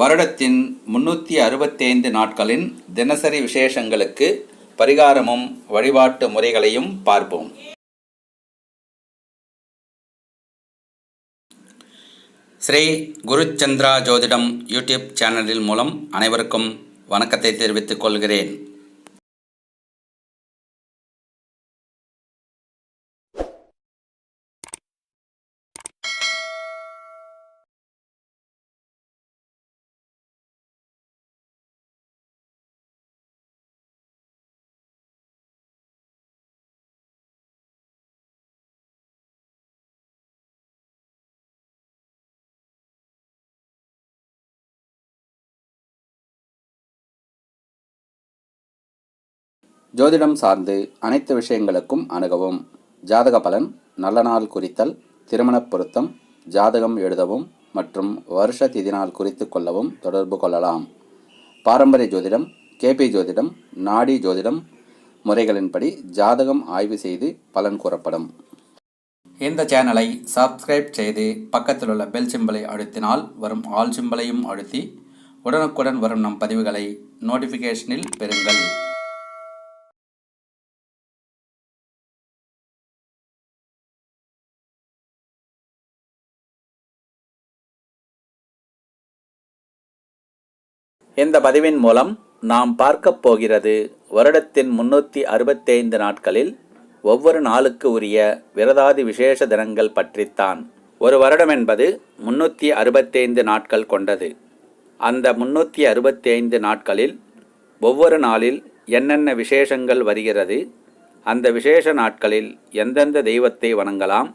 வருடத்தின் முன்னூற்றி அறுபத்தைந்து நாட்களின் தினசரி விசேஷங்களுக்கு பரிகாரமும் வழிபாட்டு முறைகளையும் பார்ப்போம். ஸ்ரீ குருச்சந்திரா ஜோதிடம் யூடியூப் சேனலில் மூலம் அனைவருக்கும் வணக்கத்தை தெரிவித்துக் கொள்கிறேன். ஜோதிடம் சார்ந்து அனைத்து விஷயங்களுக்கும் அணுகவும். ஜாதக பலன் நல்ல நாள் குறித்தல் திருமணப் பொருத்தம் ஜாதகம் எழுதவும் மற்றும் வருஷ திதி நாள் குறித்து கொள்ளவும் தொடர்பு கொள்ளலாம். பாரம்பரிய ஜோதிடம் கேபி ஜோதிடம் நாடி ஜோதிடம் முறைகளின்படி ஜாதகம் ஆய்வு செய்து பலன் கூறப்படும். இந்த சேனலை சப்ஸ்கிரைப் செய்து பக்கத்தில் உள்ள பெல் சிம்பலை அழுத்தினால் வரும் ஆல் சிம்பலையும் அழுத்தி உடனுக்குடன் வரும் நம் பதிவுகளை நோட்டிஃபிகேஷனில் பெறுங்கள். இந்த பதிவின் மூலம் நாம் பார்க்கப் போகிறது வருடத்தின் முன்னூற்றி அறுபத்தைந்து நாட்களில் ஒவ்வொரு நாளுக்கு உரிய விரதாதி விசேஷ தினங்கள் பற்றித்தான். ஒரு வருடம் என்பது முன்னூற்றி அறுபத்தைந்து நாட்கள் கொண்டது. அந்த முன்னூற்றி அறுபத்தைந்து நாட்களில் ஒவ்வொரு நாளில் என்னென்ன விசேஷங்கள் வருகிறது அந்த விசேஷ நாட்களில் எந்தெந்த தெய்வத்தை வணங்கலாம்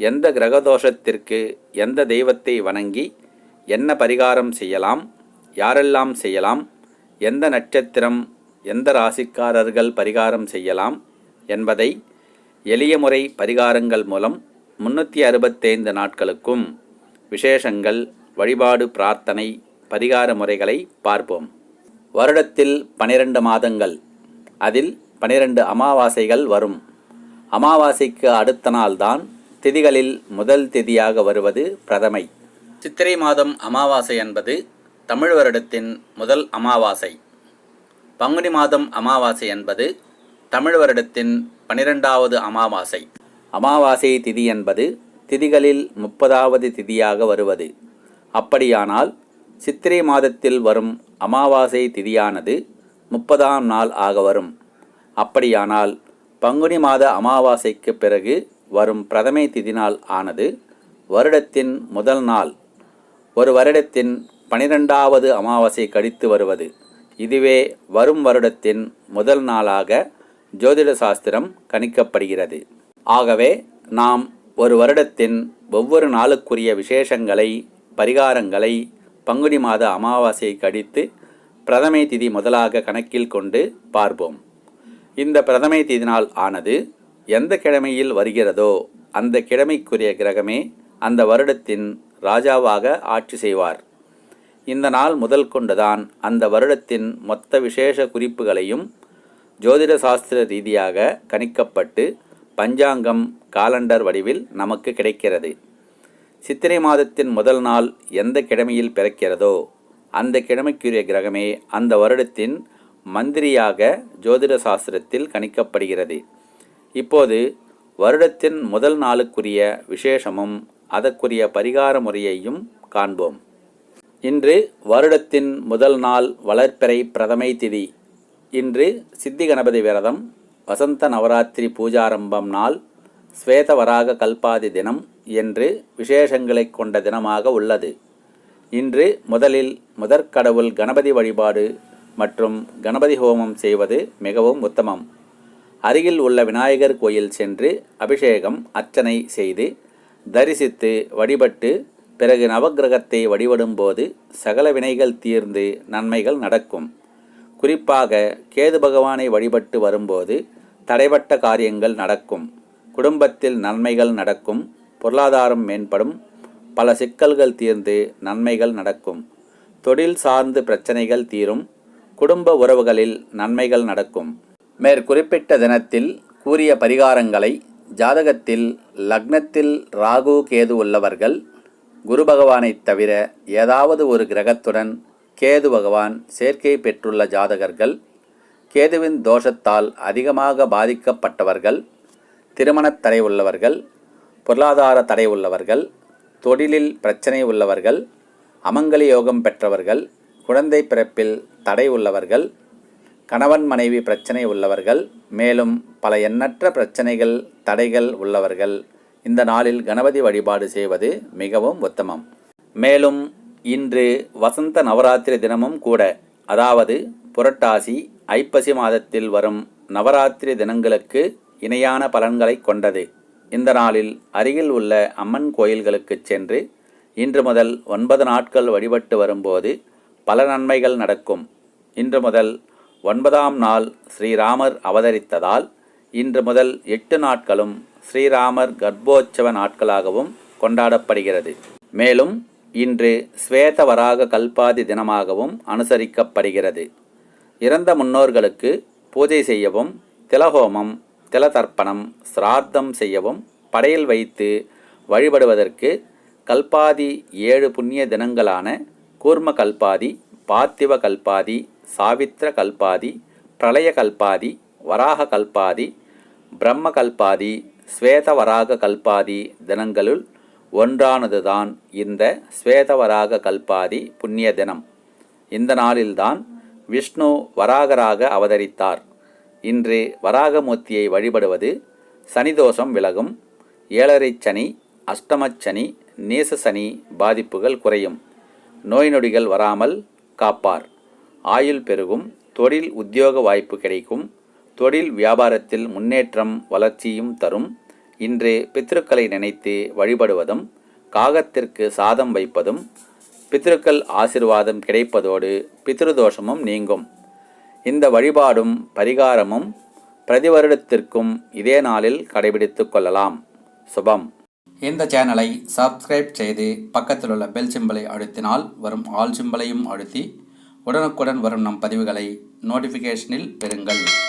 எந்த கிரகதோஷத்திற்கு எந்த தெய்வத்தை வணங்கி என்ன பரிகாரம் செய்யலாம் யாரெல்லாம் செய்யலாம்? எந்த நட்சத்திரம் எந்த ராசிக்காரர்கள் பரிகாரம் செய்யலாம்? என்பதை எளிய முறை பரிகாரங்கள் மூலம் முன்னூற்றி அறுபத்தைந்து நாட்களுக்கும் விசேஷங்கள் வழிபாடு பிரார்த்தனை பரிகார முறைகளை பார்ப்போம். வருடத்தில் பனிரெண்டு மாதங்கள். அதில் பனிரெண்டு அமாவாசைகள் வரும். அமாவாசைக்கு அடுத்த நாள்தான் திதிகளில் முதல் திதியாக வருவது பிரதமை. சித்திரை மாதம் அமாவாசை என்பது தமிழ் வருடத்தின் முதல் அமாவாசை. பங்குனி மாதம் அமாவாசை என்பது தமிழ் வருடத்தின் பனிரெண்டாவது அமாவாசை. அமாவாசை திதி என்பது திதிகளில் முப்பதாவது திதியாக வருவது. அப்படியானால் சித்திரை மாதத்தில் வரும் அமாவாசை திதியானது முப்பதாம் நாள் ஆக வரும். அப்படியானால் பங்குனி மாத அமாவாசைக்கு பிறகு வரும் பிரதமை திதி நாள் ஆனது வருடத்தின் முதல் நாள். ஒரு வருடத்தின் பனிரெண்டாவது அமாவாசை கடித்து வருவது. இதுவே வரும் வருடத்தின் முதல் நாளாக ஜோதிட சாஸ்திரம் கணிக்கப்படுகிறது. ஆகவே நாம் ஒரு வருடத்தின் ஒவ்வொரு நாளுக்குரிய விசேஷங்களை பரிகாரங்களை பங்குனி மாத அமாவாசையை கடித்து பிரதமை திதி முதலாக கணக்கில் கொண்டு பார்ப்போம். இந்த பிரதமை திதி நாள் ஆனது எந்த கிழமையில் வருகிறதோ அந்த கிழமைக்குரிய கிரகமே அந்த வருடத்தின் ராஜாவாக ஆட்சி செய்வார். இந்த நாள் முதல் கொண்டுதான் அந்த வருடத்தின் மொத்த விசேஷ குறிப்புகளையும் ஜோதிட சாஸ்திர ரீதியாக கணிக்கப்பட்டு பஞ்சாங்கம் காலண்டர் வடிவில் நமக்கு கிடைக்கிறது. சித்திரை மாதத்தின் முதல் நாள் எந்த கிழமையில் பிறக்கிறதோ அந்த கிழமைக்குரிய கிரகமே அந்த வருடத்தின் மந்திரியாக ஜோதிட சாஸ்திரத்தில் கணிக்கப்படுகிறது. இப்போது வருடத்தின் முதல் நாளுக்குரிய விசேஷமும் அதற்குரிய பரிகார முறையையும் காண்போம். இன்று வருடத்தின் முதல் நாள் வளர்ப்பிறை பிரதமை திதி. இன்று சித்தி கணபதி விரதம் வசந்த நவராத்திரி பூஜாரம்பம் நாள் ஸ்வேதவராக கல்பாதி தினம் என்று விசேஷங்களை கொண்ட தினமாக உள்ளது. இன்று முதலில் முதற்கடவுள் கணபதி வழிபாடு மற்றும் கணபதி ஹோமம் செய்வது மிகவும் உத்தமம். அருகில் உள்ள விநாயகர் கோயில் சென்று அபிஷேகம் அர்ச்சனை செய்து தரிசித்து வழிபட்டு பிறகு நவக்கிரகத்தை வழிபடும்போது சகல வினைகள் தீர்ந்து நன்மைகள் நடக்கும். குறிப்பாக கேது பகவானை வழிபட்டு வரும்போது தடைபட்ட காரியங்கள் நடக்கும். குடும்பத்தில் நன்மைகள் நடக்கும். பொருளாதாரம் மேம்படும். பல சிக்கல்கள் தீர்ந்து நன்மைகள் நடக்கும். தொழில் சார்ந்து பிரச்சனைகள் தீரும். குடும்ப உறவுகளில் நன்மைகள் நடக்கும். மேற்குறிப்பிட்ட தினத்தில் கூறிய பரிகாரங்களை ஜாதகத்தில் லக்னத்தில் ராகு கேது உள்ளவர்கள் குரு பகவானைத் தவிர ஏதாவது ஒரு கிரகத்துடன் கேது பகவான் சேர்க்கை பெற்றுள்ள ஜாதகர்கள் கேதுவின் தோஷத்தால் அதிகமாக பாதிக்கப்பட்டவர்கள் திருமணத் தடை உள்ளவர்கள் பொருளாதார தடை உள்ளவர்கள் தொழிலில் பிரச்சனை உள்ளவர்கள் அமங்கலி யோகம் பெற்றவர்கள் குழந்தை பிறப்பில் தடை உள்ளவர்கள் கணவன் மனைவி பிரச்சனை உள்ளவர்கள் மேலும் பல எண்ணற்ற பிரச்சனைகள் தடைகள் உள்ளவர்கள். இந்த நாளில் கணபதி வழிபாடு செய்வது மிகவும் உத்தமம். மேலும் இன்று வசந்த நவராத்திரி தினமும் கூட அதாவது புரட்டாசி ஐப்பசி மாதத்தில் வரும் நவராத்திரி தினங்களுக்கு இணையான பலன்களை கொண்டது. இந்த நாளில் அருகில் உள்ள அம்மன் கோயில்களுக்கு சென்று இன்று முதல் ஒன்பது நாட்கள் வழிபட்டு வரும்போது பல நன்மைகள் நடக்கும். இன்று முதல் ஒன்பதாம் நாள் ஸ்ரீராமர் அவதரித்ததால் இன்று முதல் எட்டு நாட்களும் ஸ்ரீராமர் கர்ப்போற்சவ நாட்களாகவும் கொண்டாடப்படுகிறது. மேலும் இன்று ஸ்வேதவராக கல்பாதி தினமாகவும் அனுசரிக்கப்படுகிறது. இறந்த முன்னோர்களுக்கு பூஜை செய்யவும் திலஹோமம் திலதர்ப்பணம் சிரார்த்தம் செய்யவும் படையில் வைத்து வழிபடுவதற்கு கல்பாதி ஏழு புண்ணிய தினங்களான கூர்ம கல்பாதி பார்த்திவ கல்பாதி சாவித்திர கல்பாதி பிரளய கல்பாதி வராக கல்பாதி பிரம்ம கல்பாதி ஸ்வேதவராக கல்பாதி தினங்களுள் ஒன்றானதுதான் இந்த ஸ்வேதவராக கல்பாதி புண்ணிய தினம். இந்த நாளில்தான் விஷ்ணு வராகராக அவதரித்தார். இன்று வராகமூர்த்தியை வழிபடுவது சனிதோஷம் விலகும். ஏழரை சனி அஷ்டமச்சனி நேச சனி பாதிப்புகள் குறையும். நோய் நொடிகள் வராமல் காப்பார். ஆயுள் பெருகும். தொழில் உத்தியோக வாய்ப்பு கிடைக்கும். தொழில் வியாபாரத்தில் முன்னேற்றம் வளர்ச்சியும் தரும். இன்று பித்ருக்களை நினைத்து வழிபடுவதும் காகத்திற்கு சாதம் வைப்பதும் பித்ருக்கள் ஆசிர்வாதம் கிடைப்பதோடு பித்ருதோஷமும் நீங்கும். இந்த வழிபாடும் பரிகாரமும் பிரதி வருடத்திற்கும் இதே நாளில் கடைபிடித்துக் கொள்ளலாம். சுபம். இந்த சேனலை சப்ஸ்கிரைப் செய்து பக்கத்தில் உள்ள பெல் சிம்பலை அழுத்தினால் வரும் ஆல் சிம்பலையும் அழுத்தி உடனுக்குடன் வரும் நம் பதிவுகளை நோட்டிஃபிகேஷனில் பெறுங்கள்.